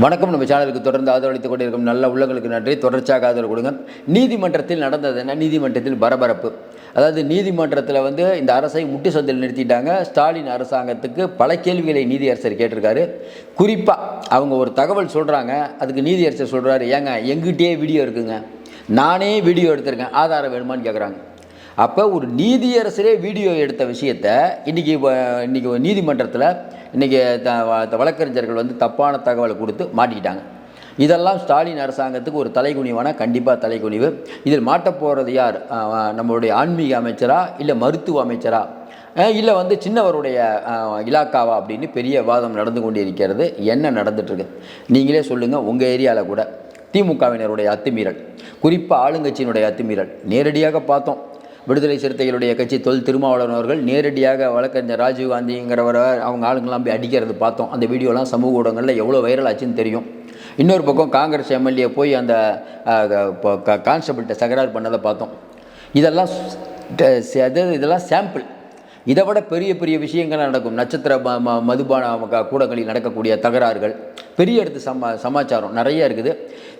வணக்கம். நம்ம சேனலுக்கு தொடர்ந்து ஆதரவளித்துக் கொண்டிருக்கும் நல்ல உள்ளங்களுக்கு நன்றி. தொடர்ச்சியாக ஆதரவு கொடுங்க. நீதிமன்றத்தில் நடந்தது என்ன? நீதிமன்றத்தில் பரபரப்பு. அதாவது நீதிமன்றத்தில் வந்து இந்த அரசை முட்டி சந்தையில் நிறுத்திட்டாங்க. ஸ்டாலின் அரசாங்கத்துக்கு பல கேள்விகளை நீதியரசர் கேட்டிருக்காரு. குறிப்பாக அவங்க ஒரு தகவல் சொல்கிறாங்க அதுக்கு நீதியரசர் சொல்கிறாரு ஏங்க எங்கிட்டே வீடியோ இருக்குங்க. நானே வீடியோ எடுத்திருக்கேன். ஆதாரம் வேணுமான்னு கேட்குறாங்க அப்போ ஒரு நீதியரசரே வீடியோ எடுத்த விஷயத்த இன்றைக்கி இன்றைக்கி நீதிமன்றத்தில் இன்றைக்கி த வழக்கறிஞர்கள் வந்து தப்பான தகவலை கொடுத்து மாட்டிக்கிட்டாங்க. இதெல்லாம் ஸ்டாலின் அரசாங்கத்துக்கு ஒரு தலைகுனிவான கண்டிப்பாக தலைகுனிவு. இதில் மாட்டப் போகிறது யார்? நம்மளுடைய ஆன்மீக அமைச்சரா? இல்லை மருத்துவ அமைச்சரா? இல்லை வந்து சின்னவருடைய இலாக்காவா அப்படின்னு பெரிய வாதம் நடந்து கொண்டு இருக்கிறது என்ன நடந்துட்டுருக்கு? நீங்களே சொல்லுங்கள் உங்கள் ஏரியாவில் கூட. திமுகவினருடைய அத்துமீறல் குறிப்பாக ஆளுங்கட்சியினுடைய அத்துமீறல். நேரடியாக பார்த்தோம். விடுதலை சிறுத்தைகளுடைய கட்சி தொல் திருமாவளவன் அவர்கள் நேரடியாக வழக்கறிஞர் ராஜீவ் காந்திங்கிறவரை அவங்க ஆளுங்கெல்லாம் போய் அடிக்கிறது பார்த்தோம். அந்த வீடியோலாம் சமூக ஊடகங்களில் எவ்வளோ வைரல் ஆச்சுன்னு தெரியும். இன்னொரு பக்கம் காங்கிரஸ் எம்எல்ஏ போய் அந்த கான்ஸ்டபிள்கிட்ட தகராறு பண்ணதை பார்த்தோம். இதெல்லாம் இதெல்லாம் சாம்பிள் இதை விட பெரிய பெரிய விஷயங்கள் நடக்கும். நட்சத்திர ம- ம- மதுபான க- கூடங்களில் நடக்கக்கூடிய தகராறுகள். பெரிய இடத்து சமா சமாச்சாரம் நிறைய இருக்குது.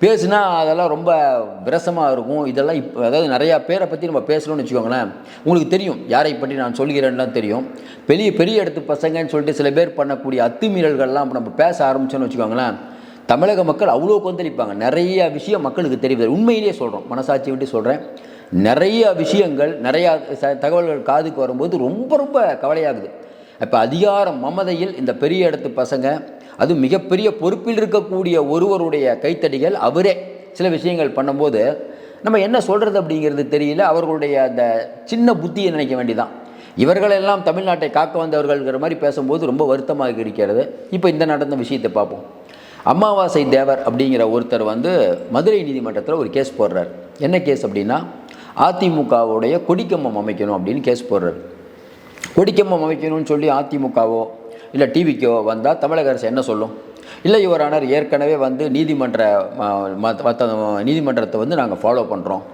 பேசுனா அதெல்லாம் ரொம்ப விரசமாக இருக்கும். இதெல்லாம் இப்போ அதாவது நிறையா பேரை பற்றி நம்ம பேசணும்னு வச்சுக்கோங்களேன். உங்களுக்கு தெரியும் யாரை பற்றி நான் சொல்கிறேன்லாம் தெரியும். பெரிய பெரிய இடத்து பசங்கன்னு சொல்லிட்டு சில பேர் பண்ணக்கூடிய அத்துமீறல்கள்லாம் இப்போ நம்ம பேச ஆரம்பிச்சோன்னு வச்சுக்கோங்களேன். தமிழக மக்கள் அவ்வளோ கொந்தளிப்பாங்க. நிறைய விஷயம் மக்களுக்கு தெரியுது. உண்மையிலேயே சொல்கிறோம் மனசாட்சி விட்டு சொல்கிறேன் நிறைய விஷயங்கள் நிறையா ச- தகவல்கள் காதுக்கு வரும்போது ரொம்ப ரொம்ப கவலையாகுது. இப்போ அதிகாரம் மமதையில் இந்த பெரிய இடத்து பசங்க அது மிகப்பெரிய பொறுப்பில் இருக்கக்கூடிய ஒருவருடைய கைத்தடிகள் அவரே. சில விஷயங்கள் பண்ணும்போது நம்ம என்ன சொல்கிறது அப்படிங்கிறது தெரியல. அவர்களுடைய அந்த சின்ன புத்தியை நினைக்க வேண்டியதான் இவர்களெல்லாம் தமிழ்நாட்டை காக்க வந்தவர்கள்ங்கிற மாதிரி பேசும்போது ரொம்ப வருத்தமாக இருக்கிறது. இப்போ இந்த நடந்த விஷயத்தை பார்ப்போம். அமாவாசை தேவர் அப்படிங்கிற ஒருத்தர் வந்து மதுரை நீதிமன்றத்தில் ஒரு கேஸ் போடுறார். என்ன கேஸ் அப்படின்னா அதிமுகவுடைய கொடிக்கம்பம் அமைக்கணும் அப்படின்னு கேஸ் போடுறார். கொடிக்கம்பம் அமைக்கணும்னு சொல்லி அதிமுகவோ இல்லை டிவிக்கோ வந்தால் தமிழக அரசு என்ன சொல்லும்? இல்லை யுவரானர் ஏற்கனவே வந்து நீதிமன்ற மற்ற நீதிமன்றத்தை வந்து நாங்கள் ஃபாலோ பண்ணுறோம்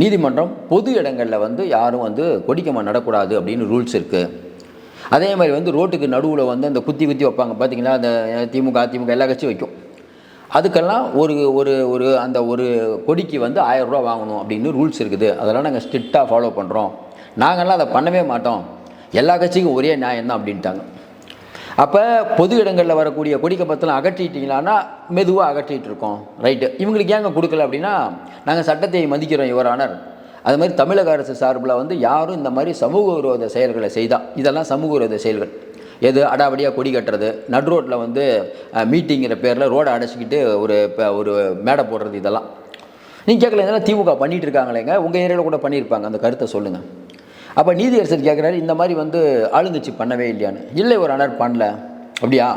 நீதிமன்றம் பொது இடங்களில் வந்து யாரும் வந்து கொடிக்கம்பம் நடக்கூடாது அப்படின்னு ரூல்ஸ் இருக்குது அதே மாதிரி வந்து ரோட்டுக்கு நடுவில் வந்து அந்த குத்தி குத்தி வைப்பாங்க. பார்த்தீங்களா அந்த திமுக அதிமுக எல்லா கட்சியும் வைக்கும். அதுக்கெல்லாம் ஒரு ஒரு ஒரு அந்த ஒரு கொடிக்கு வந்து ஆயிரம் ரூபா வாங்கணும் அப்படின்னு ரூல்ஸ் இருக்குது. அதெல்லாம் நாங்கள் ஸ்ட்ரிக்டாக ஃபாலோ பண்ணுறோம் நாங்கள்லாம் அதை பண்ணவே மாட்டோம். எல்லா கட்சிக்கும் ஒரே நியாயம் தான் அப்படின்ட்டாங்க. அப்போ பொது இடங்களில் வரக்கூடிய கொடிக்கப்பத்தெல்லாம் அகற்றிட்டீங்களான்னா மெதுவாக அகற்றிட்டு இருக்கோம் ரைட்டு இவங்களுக்கு ஏங்க கொடுக்கல அப்படின்னா நாங்கள் சட்டத்தை மதிக்கிறோம் யுவரானர் அது மாதிரி தமிழக அரசு சார்பில் வந்து யாரும் இந்த மாதிரி சமூக விரோத செயல்களை செய்தால் இதெல்லாம் சமூக விரோத செயல்கள். எது அடாவடியாக கொடி கட்டுறது நடு ரோட்டில் வந்து மீட்டிங்கிற பேரில் ரோடை அடைச்சிக்கிட்டு ஒரு இப்போ ஒரு மேடை போடுறது இதெல்லாம். நீங்கள் கேட்கல இதெல்லாம் திமுக பண்ணிட்டு இருக்காங்களேங்க? உங்கள் ஏரியாவில் கூட பண்ணியிருப்பாங்க அந்த கருத்தை சொல்லுங்கள் அப்போ நீதியரசர் கேட்குறாரு இந்த மாதிரி வந்து ஆளுங்கட்சி பண்ணவே இல்லையான்னு. இல்லை ஒரு அனர் பண்ணல. அப்படியா?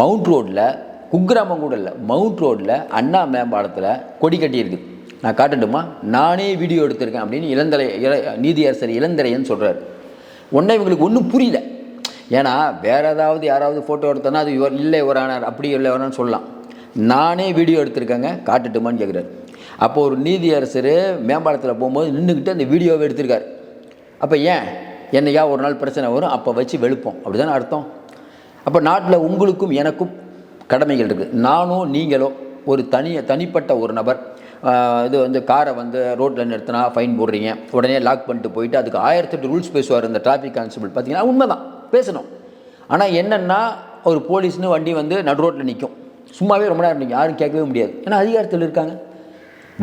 மவுண்ட் ரோட்டில் குக்கிராமம் கூட இல்லை மவுண்ட் ரோட்டில் அண்ணா மேம்பாலத்தில் கொடி கட்டியிருக்கு. நான் காட்டட்டுமா? நானே வீடியோ எடுத்திருக்கேன் அப்படின்னு இளந்தலை இள நீதியரசர் இளந்தரையன்னு சொல்கிறார் உடனே இவங்களுக்கு ஒன்றும் புரியல. ஏன்னா வேற ஏதாவது யாராவது ஃபோட்டோ எடுத்தோன்னா அது இவர் இல்லை ஒரு ஆனார் அப்படி இல்லை வரணும்னு சொல்லலாம். நானே வீடியோ எடுத்திருக்கேங்க காட்டுட்டுமான்னு கேட்குறாரு அப்போது ஒரு நீதியரசர் மேம்பாலத்தில் போகும்போது நின்றுக்கிட்டு அந்த வீடியோவை எடுத்திருக்காரு. அப்போ ஏன்? என்னையா ஒரு நாள் பிரச்சனை வரும் அப்போ வச்சு வெளுப்போம். அப்படி தானே அர்த்தம்? அப்போ நாட்டில் உங்களுக்கும் எனக்கும் கடமைகள் இருக்குது நானோ நீங்களோ ஒரு தனி தனிப்பட்ட ஒரு நபர் இது வந்து காரை வந்து ரோட்டில் நிறுத்தினா ஃபைன் போடுறீங்க. உடனே லாக் பண்ணிட்டு போயிட்டு அதுக்கு ஆயிரத்தெட்டு ரூல்ஸ் பேசுவார் இந்த டிராஃபிக் கான்ஸ்டபிள் பார்த்தீங்கன்னா உண்மைதான். பேசணும். ஆனால் என்னென்னா ஒரு போலீஸ்னு வண்டி வந்து நடு ரோட்டில் நிற்கும் சும்மாவே ரொம்ப நேரம் நிற்கும் யாரும் கேட்கவே முடியாது. ஏன்னா அதிகாரத்தில் இருக்காங்க.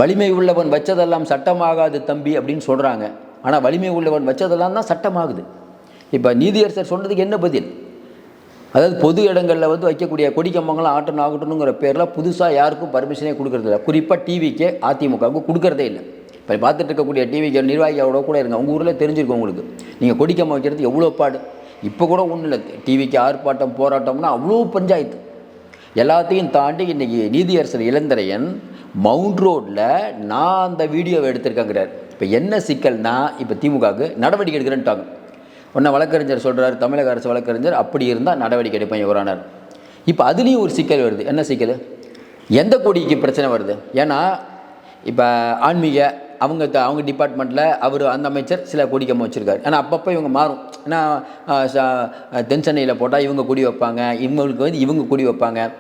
வலிமை உள்ளவன் வச்சதெல்லாம் சட்டமாகாது தம்பி அப்படின்னு சொல்கிறாங்க ஆனால் வலிமை உள்ளவன் வச்சதெல்லாம் தான் சட்டமாகுது. இப்போ நீதியரசர் சொன்னதுக்கு என்ன பதில்? அதாவது பொது இடங்களில் வந்து வைக்கக்கூடிய கொடிக்கம்பங்களாம் ஆட்டணும் ஆகட்டணுங்கிற பேரில் புதுசாக யாருக்கும் பர்மிஷனே கொடுக்குறதில்ல. குறிப்பாக டிவிக்கே அதிமுகவுக்கு கொடுக்கறதே இல்லை. இப்போ பார்த்துட்டு இருக்கக்கூடிய டிவிக்கு நிர்வாகியோட கூட இருங்க. உங்கள் ஊரில் தெரிஞ்சிருக்கும் உங்களுக்கு. நீங்கள் கொடிக்கம்பம் வைக்கிறது எவ்வளோ பாடு? இப்போ கூட ஒன்றும் இல்லை. டிவிக்கு ஆர்ப்பாட்டம் போராட்டம்னா அவ்வளோ பஞ்சாயத்து. எல்லாத்தையும் தாண்டி இன்றைக்கி நீதியரசர் இளந்தரையன் மவுண்ட் ரோட்டில் நான் அந்த வீடியோவை எடுத்திருக்கேங்கிறார். இப்போ என்ன சிக்கல்னா இப்போ திமுகவுக்கு நடவடிக்கை எடுக்கிறேன்ட்டாங்க. ஒன்றா வழக்கறிஞர் சொல்கிறார் தமிழக அரசு வழக்கறிஞர் அப்படி இருந்தால் நடவடிக்கை எடுப்பேன் யுவரானர் இப்போ அதுலேயும் ஒரு சிக்கல் வருது. என்ன சிக்கல்? எந்த கொடிக்கு பிரச்சனை வருது? ஏன்னா இப்போ ஆன்மீக அவங்க த- அவங்க டிபார்ட்மெண்ட்டில் அவர் அந்த அமைச்சர் சில கொடிக்கம்பம் வச்சுருக்காரு. ஏன்னா அப்பப்போ இவங்க மாறும். ஏன்னா தென் சென்னையில் போட்டால் இவங்க கொடி வைப்பாங்க. இவங்களுக்கு வந்து இவங்க கொடி வைப்பாங்க.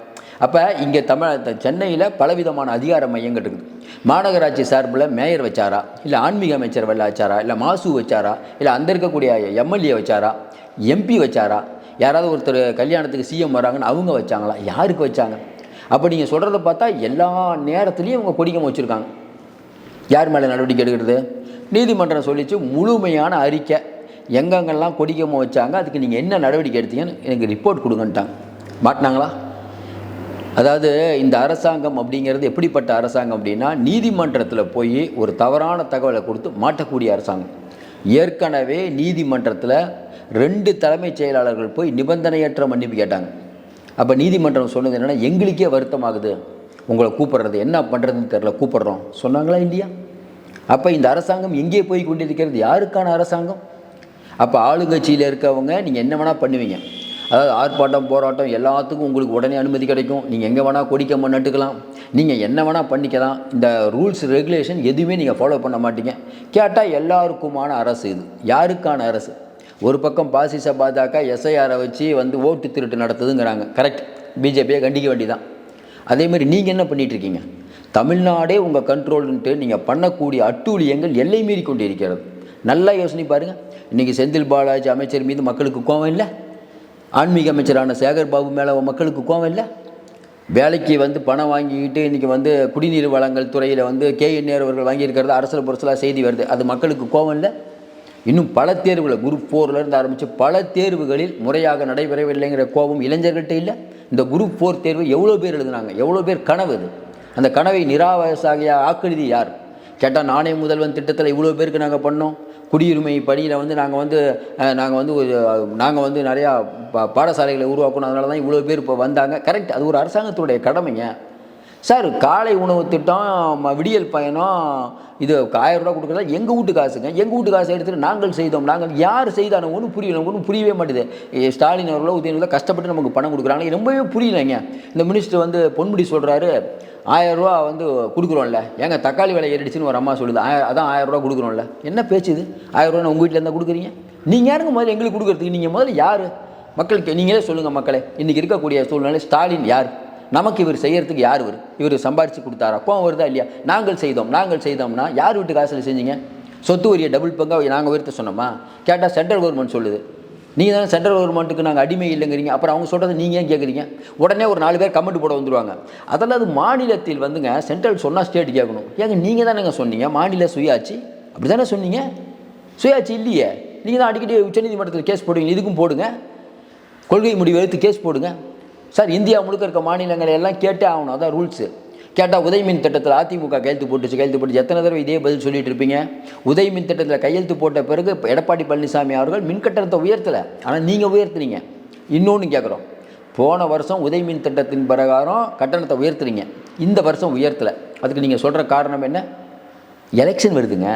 அப்போ இங்கே தமிழ் சென்னையில் பலவிதமான அதிகார மையங்கள் இருக்குது. மாநகராட்சி சார்பில் மேயர் வச்சாரா? இல்லை ஆன்மீக அமைச்சர் வச்சாரா? இல்லை மாசு வச்சாரா? இல்லை அந்த இருக்கக்கூடிய எம்எல்ஏ வச்சாரா? எம்பி வச்சாரா? யாராவது ஒருத்தர் கல்யாணத்துக்கு சிஎம் வராங்கன்னு அவங்க வச்சாங்களா? யாருக்கு வச்சாங்க? அப்போ நீங்கள் சொல்கிறத பார்த்தா எல்லா நேரத்துலையும் இவங்க கொடிக்கம் வச்சுருக்காங்க. யார் மேலே நடவடிக்கை எடுக்கிறது? நீதிமன்றம் சொல்லிச்சு முழுமையான அறிக்கை. எங்கெங்கெல்லாம் கொடிக்கமாக வச்சாங்க? அதுக்கு நீங்கள் என்ன நடவடிக்கை எடுத்தீங்கன்னு எனக்கு ரிப்போர்ட் கொடுங்கன்ட்டாங்க. மாட்டினாங்களா? அதாவது இந்த அரசாங்கம் அப்படிங்கிறது எப்படிப்பட்ட அரசாங்கம் அப்படின்னா நீதிமன்றத்தில் போய் ஒரு தவறான தகவலை கொடுத்து மாட்டக்கூடிய அரசாங்கம். ஏற்கனவே நீதிமன்றத்தில் ரெண்டு தலைமைச் செயலாளர்கள் போய் நிபந்தனையற்ற மன்னிப்பு கேட்டாங்க. அப்போ நீதிமன்றம் சொன்னது என்னென்னா எங்களுக்கே வருத்தமாகுது. உங்களை கூப்பிடுறது என்ன பண்ணுறதுன்னு தெரில கூப்பிடுறோம். சொன்னாங்களா இல்லையா? அப்போ இந்த அரசாங்கம் எங்கே போய் கொண்டிருக்கிறது? யாருக்கான அரசாங்கம்? அப்போ ஆளுங்கட்சியில் இருக்கவங்க நீங்கள் என்ன வேணால் பண்ணுவீங்க. அதாவது ஆர்ப்பாட்டம் போராட்டம் எல்லாத்துக்கும் உங்களுக்கு உடனே அனுமதி கிடைக்கும். நீங்கள் எங்கே வேணால் கொடிக்க நட்டுக்கலாம். நீங்கள் என்ன வேணால் பண்ணிக்கலாம். இந்த ரூல்ஸ் ரெகுலேஷன் எதுவுமே நீங்கள் ஃபாலோ பண்ண மாட்டீங்க. கேட்டால் எல்லாருக்குமான அரசு இது. யாருக்கான அரசு? ஒரு பக்கம் பாசிச பாஜக எஸ்ஐஆரை வச்சு வந்து ஓட்டு திருட்டு நடத்துதுங்கிறாங்க. கரெக்ட் பிஜேபியை கண்டிக்க வேண்டிதான். அதேமாதிரி நீங்கள் என்ன பண்ணிகிட்ருக்கீங்க இருக்கீங்க தமிழ்நாடே உங்கள் கண்ட்ரோல்ன்ட்டு நீங்கள் பண்ணக்கூடிய அட்டூழியங்கள் எல்லை மீறி கொண்டு இருக்கிறது நல்லா யோசனை பாருங்கள் இன்றைக்கி செந்தில் பாலாஜி அமைச்சர் மீது மக்களுக்கு கோவம் இல்லை? ஆன்மீக அமைச்சரான சேகர் பாபு மேலே மக்களுக்கு கோவம் இல்லை? வேலைக்கு வந்து பணம் வாங்கிக்கிட்டு இன்றைக்கி வந்து குடிநீர் வளங்கள் துறையில் வந்து கேஎன்ஏர் அவர்கள் வாங்கியிருக்கிறது அரசல் புரசலாக செய்தி வருது. அது மக்களுக்கு கோவம் இல்லை? இன்னும் பல தேர்வுகள் குரூப் ஃபோர்லேருந்து ஆரம்பித்து பல தேர்வுகளில் முறையாக நடைபெறவில்லைங்கிற கோபம் இளைஞர்கள்ட்ட இல்லை? இந்த குரூப் ஃபோர் தேர்வு எவ்வளோ பேர் எழுதுனாங்க? எவ்வளோ பேர் கனவு அது? அந்த கனவை நிராவசாகிய ஆக்கிருதி யார்? கேட்டால் நானே முதல்வன் திட்டத்தில் இவ்வளோ பேருக்கு நாங்கள் பண்ணோம். குடியுரிமை பணியில் வந்து நாங்கள் வந்து நாங்கள் வந்து ஒரு நாங்கள் வந்து நிறையா பா பாடசாலைகளை உருவாக்கணும். அதனால தான் இவ்வளோ பேர் இப்போ வந்தாங்க. கரெக்ட் அது ஒரு அரசாங்கத்துடைய கடமைங்க. சார் காலை உணவு திட்டம் ம- விடியல் பயணம் இது ஆயிரம் ரூபா கொடுக்குறதா? எங்கள் வீட்டு காசுங்க? எங்கள் வீட்டு காசு எடுத்துகிட்டு நாங்கள் செய்தோம். நாங்கள் யார் செய்தானோ ஒன்றும் புரியல. ஒன்றும் புரியவே மாட்டேது ஸ்டாலின் அவர்களோ உதயநிதியில கஷ்டப்பட்டு நமக்கு பணம் கொடுக்குறாங்க ரொம்பவே புரியலைங்க. இந்த மினிஸ்டர் வந்து பொன்முடி சொல்கிறாரு ஆயிரம் வந்து கொடுக்குறோம்ல. ஏங்க தக்காளி விலை ஏறிடுச்சுன்னு ஒரு அம்மா சொல்லுது. ஆய அதான் ஆயிரம் ரூபா கொடுக்குறோம்ல. என்ன பேச்சு இது? உங்கள் வீட்டில் இருந்தால் கொடுக்குறீங்க? நீங்கள் யாருங்க முதல்ல எங்களுக்கு கொடுக்குறதுக்கு? நீங்கள் முதல்ல யார்? மக்களுக்கு நீங்களே சொல்லுங்கள் மக்களே. இன்றைக்கி இருக்கக்கூடிய சூழ்நிலை ஸ்டாலின் யார்? நமக்கு இவர் செய்கிறதுக்கு யார் இவர்? இவர் சம்பாரித்து கொடுத்தாரா? கோவம் வருதா இல்லையா? நாங்கள் செய்தோம் நாங்கள் செய்தோம்னா யார் வீட்டு காசில் செஞ்சீங்க? சொத்து வரியை டபுள் பங்காக நாங்கள் உயர்த்த சொன்னோமா? கேட்டால் சென்ட்ரல் கவர்மெண்ட் சொல்லுது. நீங்கள் தானே சென்ட்ரல் கவர்மெண்ட்டுக்கு நாங்கள் அடிமை இல்லைங்கிறீங்க. அப்புறம் அவங்க சொல்கிறத நீங்கள் ஏன் கேட்குறீங்க உடனே ஒரு நாலு பேர் கமெண்ட் போட வந்துருவாங்க. அதெல்லாம் அது மாநிலத்தில் வந்துங்க சென்ட்ரல் சொன்னால் ஸ்டேட் கேட்கணும். ஏங்க நீங்கள் தானேங்க சொன்னீங்க? மாநில சுயாட்சி? அப்படி தானே சொன்னீங்க? சுயாட்சி இல்லையே. நீங்கள் தான் அடிக்கடி உச்சநீதிமன்றத்தில் கேஸ் போடுவீங்க. இதுக்கும் போடுங்க. கொள்கை முடிவு எடுத்து கேஸ் போடுங்க. சார் இந்தியா முழுக்க இருக்க மாநிலங்களை எல்லாம் கேட்டே ஆகணும். அதான் ரூல்ஸு கேட்டால் உதயமின் திட்டத்தில் அதிமுக கையெழுத்து போட்டுச்சு கையெழுத்து போட்டுச்சு. எத்தனை தடவை இதே பதில் சொல்லிட்டு இருப்பீங்க? உதயமின் திட்டத்தில் கையெழுத்து போட்ட பிறகு எடப்பாடி பழனிசாமி அவர்கள் மின் கட்டணத்தை உயர்த்தலை. ஆனால் நீங்கள் உயர்த்துனீங்க. இன்னொன்று கேட்குறோம் போன வருஷம் உதயமின் திட்டத்தின் பிரகாரம் கட்டணத்தை உயர்த்துறீங்க இந்த வருஷம் உயர்த்தலை. அதுக்கு நீங்கள் சொல்கிற காரணம் என்ன? எலெக்ஷன் வருதுங்க.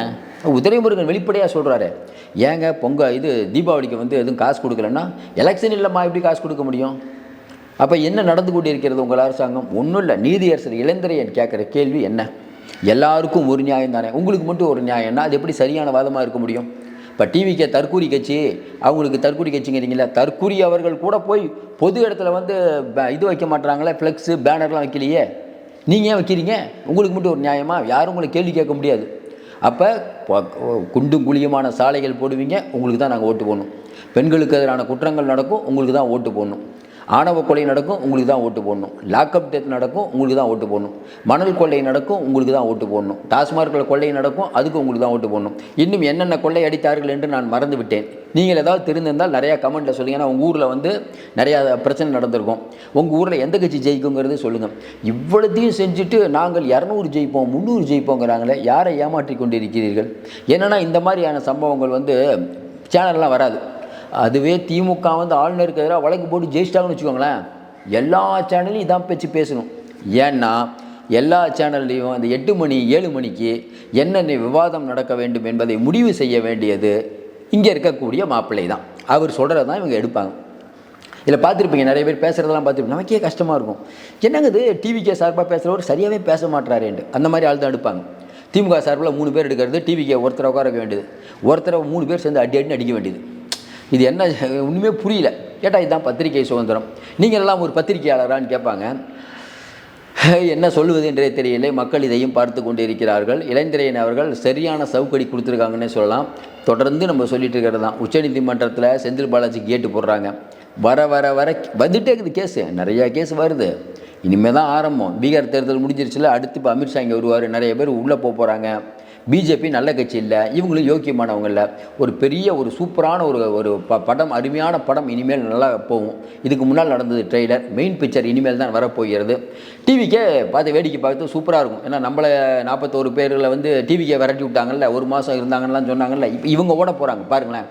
உதயமுருகன் வெளிப்படையாக சொல்கிறாரு ஏங்க பொங்க இது தீபாவளிக்கு வந்து எதுவும் காசு கொடுக்கலன்னா எலெக்ஷன் இல்லைம்மா எப்படி காசு கொடுக்க முடியும்? அப்போ என்ன நடந்து கொண்டு இருக்கிறது உங்கள் அரசாங்கம்? ஒன்றும் இல்லை. நீதியரசர் இளைஞரையன் கேட்குற கேள்வி என்ன? எல்லாருக்கும் ஒரு நியாயம் தானே? உங்களுக்கு மட்டும் ஒரு நியாயம்னா அது எப்படி சரியான வாதமாக இருக்க முடியும்? இப்போ டிவிக்கே தற்கூரி கட்சி அவங்களுக்கு தற்கூரி கட்சிங்கிறீங்களா தற்கூரி அவர்கள் கூட போய் பொது இடத்துல வந்து ப- இது வைக்க மாட்றாங்களே ஃப்ளெக்ஸு பேனர்லாம் வைக்கலையே? நீங்கள் ஏன் வைக்கிறீங்க? உங்களுக்கு மட்டும் ஒரு நியாயமாக யாரும் உங்களை கேள்வி கேட்க முடியாது. அப்போ குண்டும் குழியுமான சாலைகள் போடுவீங்க உங்களுக்கு தான் நாங்கள் ஓட்டு போடணும். பெண்களுக்கு எதிரான குற்றங்கள் நடக்கும் உங்களுக்கு தான் ஓட்டு போடணும். ஆணவ கொலை நடக்கும் உங்களுக்கு தான் ஓட்டு போடணும். லாக்அப் டெத் நடக்கும் உங்களுக்கு தான் ஓட்டு போடணும். மணல் கொள்ளை நடக்கும் உங்களுக்கு தான் ஓட்டு போடணும். டாஸ்மார்க்கில் கொள்ளை நடக்கும் அதுக்கு உங்களுக்கு தான் ஓட்டு போடணும். இன்னும் என்னென்ன கொள்ளை அடித்தார்கள் என்று நான் மறந்து விட்டேன். நீங்கள் ஏதாவது தெரிந்திருந்தால் நிறையா கமெண்ட்டில் சொல்லுங்கள் ஏன்னா உங்கள் ஊரில் வந்து நிறையா பிரச்சனை நடந்திருக்கும். உங்கள் ஊரில் எந்த கட்சி ஜெயிக்குங்கிறது சொல்லுங்கள் இவ்வளோத்தையும் செஞ்சுட்டு நாங்கள் இரநூறு ஜெயிப்போம் முந்நூறு ஜெயிப்போங்கிறாங்களே யாரை ஏமாற்றி கொண்டிருக்கிறீர்கள்? என்னென்னா இந்த மாதிரியான சம்பவங்கள் வந்து சேனல்லாம் வராது. அதுவே திமுக வந்து ஆளுநருக்கு எதிராக வழக்கு போட்டு ஜெயிச்சிட்டாங்கன்னு வச்சுக்கோங்களேன். எல்லா சேனல்லையும் இதான் பேச்சு பேசணும். ஏன்னா எல்லா சேனல்லையும் அந்த எட்டு மணி ஏழு மணிக்கு என்னென்ன விவாதம் நடக்க வேண்டும் என்பதை முடிவு செய்ய வேண்டியது இங்கே இருக்கக்கூடிய மாப்பிள்ளை தான் அவர் சொல்கிறது தான் இவங்க எடுப்பாங்க. இதில் பார்த்துருப்பீங்க நிறைய பேர் பேசுகிறதெல்லாம் பார்த்துருப்பீங்க. நமக்கே கஷ்டமாக இருக்கும். என்னங்க இது டிவிக்கே சார்பாக பேசுகிறவர் சரியாகவே பேச மாட்டாரேன்ட்டு அந்த மாதிரி ஆள் தான் எடுப்பாங்க. திமுக சார்பில் மூணு பேர் எடுக்கிறது டிவிக்கே ஒருத்தரை உட்கார வேண்டியது. ஒருத்தரை மூணு பேர் சேர்ந்து அடி அடின்னு அடிக்க வேண்டியது. இது என்ன ஒன்றுமே புரியல. கேட்டால் இதுதான் பத்திரிகை சுதந்திரம். நீங்கள் எல்லாம் ஒரு பத்திரிகையாளரான்னு கேட்பாங்க. என்ன சொல்லுவது என்றே தெரியலை மக்கள் இதையும் பார்த்து கொண்டிருக்கிறார்கள் இளைஞரையன் அவர்கள் சரியான சவுக்கடி கொடுத்துருக்காங்கன்னே சொல்லலாம். தொடர்ந்து நம்ம சொல்லிட்டு இருக்கிறது தான். உச்சநீதிமன்றத்தில் செந்தில் பாலாஜி கேட்டு போடுறாங்க. வர வர வர வந்துட்டே இருக்குது கேஸு. நிறையா கேஸ் வருது. இனிமேல் தான் ஆரம்பம். பீகார் தேர்தல் முடிஞ்சிருச்சுல அடுத்து இப்போ அமித்ஷா இங்கே வருவார். நிறைய பேர் உள்ளே போக போகிறாங்க பிஜேபி நல்ல கட்சி இல்லை இவங்களும் யோக்கியமானவங்க இல்லை. ஒரு பெரிய ஒரு சூப்பரான ஒரு ஒரு ப படம் அருமையான படம் இனிமேல் நல்லா போகும். இதுக்கு முன்னால் நடந்தது ட்ரெய்லர் மெயின் பிக்சர் இனிமேல் தான் வரப்போகிறது. டிவிக்கே பார்த்து வேடிக்கை பார்த்து சூப்பராக இருக்கும். ஏன்னா நம்மளை நாற்பத்தோரு பேரில் வந்து டிவிக்கே விரட்டி விட்டாங்கல்ல ஒரு மாதம் இருந்தாங்கலாம் சொன்னாங்கல்ல இப்போ இவங்க ஓட போகிறாங்க பாருங்களேன்.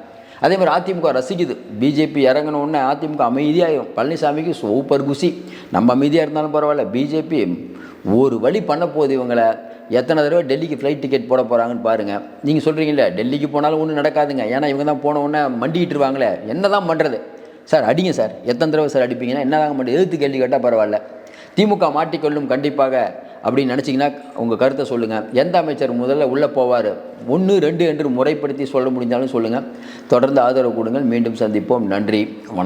அதே மாதிரி அதிமுக ரசிக்குது. பிஜேபி இறங்கினோடனே அதிமுக அமைதியாகிடும் பழனிசாமிக்கு சூப்பர் குசி. நம்ம அமைதியாக இருந்தாலும் பரவாயில்ல. பிஜேபி ஒரு வழி பண்ண போகுது இவங்களை. எத்தனை தடவை டெல்லிக்கு ஃப்ளைட் டிக்கெட் போட போகிறாங்கன்னு பாருங்கள் நீங்கள் சொல்கிறீங்களே டெல்லிக்கு போனாலும் ஒன்றும் நடக்காதுங்க. ஏன்னா இவங்க தான் போன உடனே மண்டிக்கிட்டு இருவாங்களே. என்ன தான் பண்ணுறது சார் அடிங்க சார். எத்தனை தடவை சார் அடிப்பீங்கன்னா என்ன தாங்க பண்ணுறது எதிர்த்து கேள்வி கேட்டால் பரவாயில்ல. திமுக மாட்டிக்கொள்ளும் கண்டிப்பாக அப்படின்னு நினச்சிங்கன்னா உங்கள் கருத்தை சொல்லுங்கள் எந்த அமைச்சர் முதல்ல உள்ளே போவார்? ஒன்று ரெண்டு என்று முறைப்படுத்தி சொல்ல முடிஞ்சாலும் சொல்லுங்கள் தொடர்ந்து ஆதரவு கொடுங்கள். மீண்டும் சந்திப்போம். நன்றி. வணக்கம்.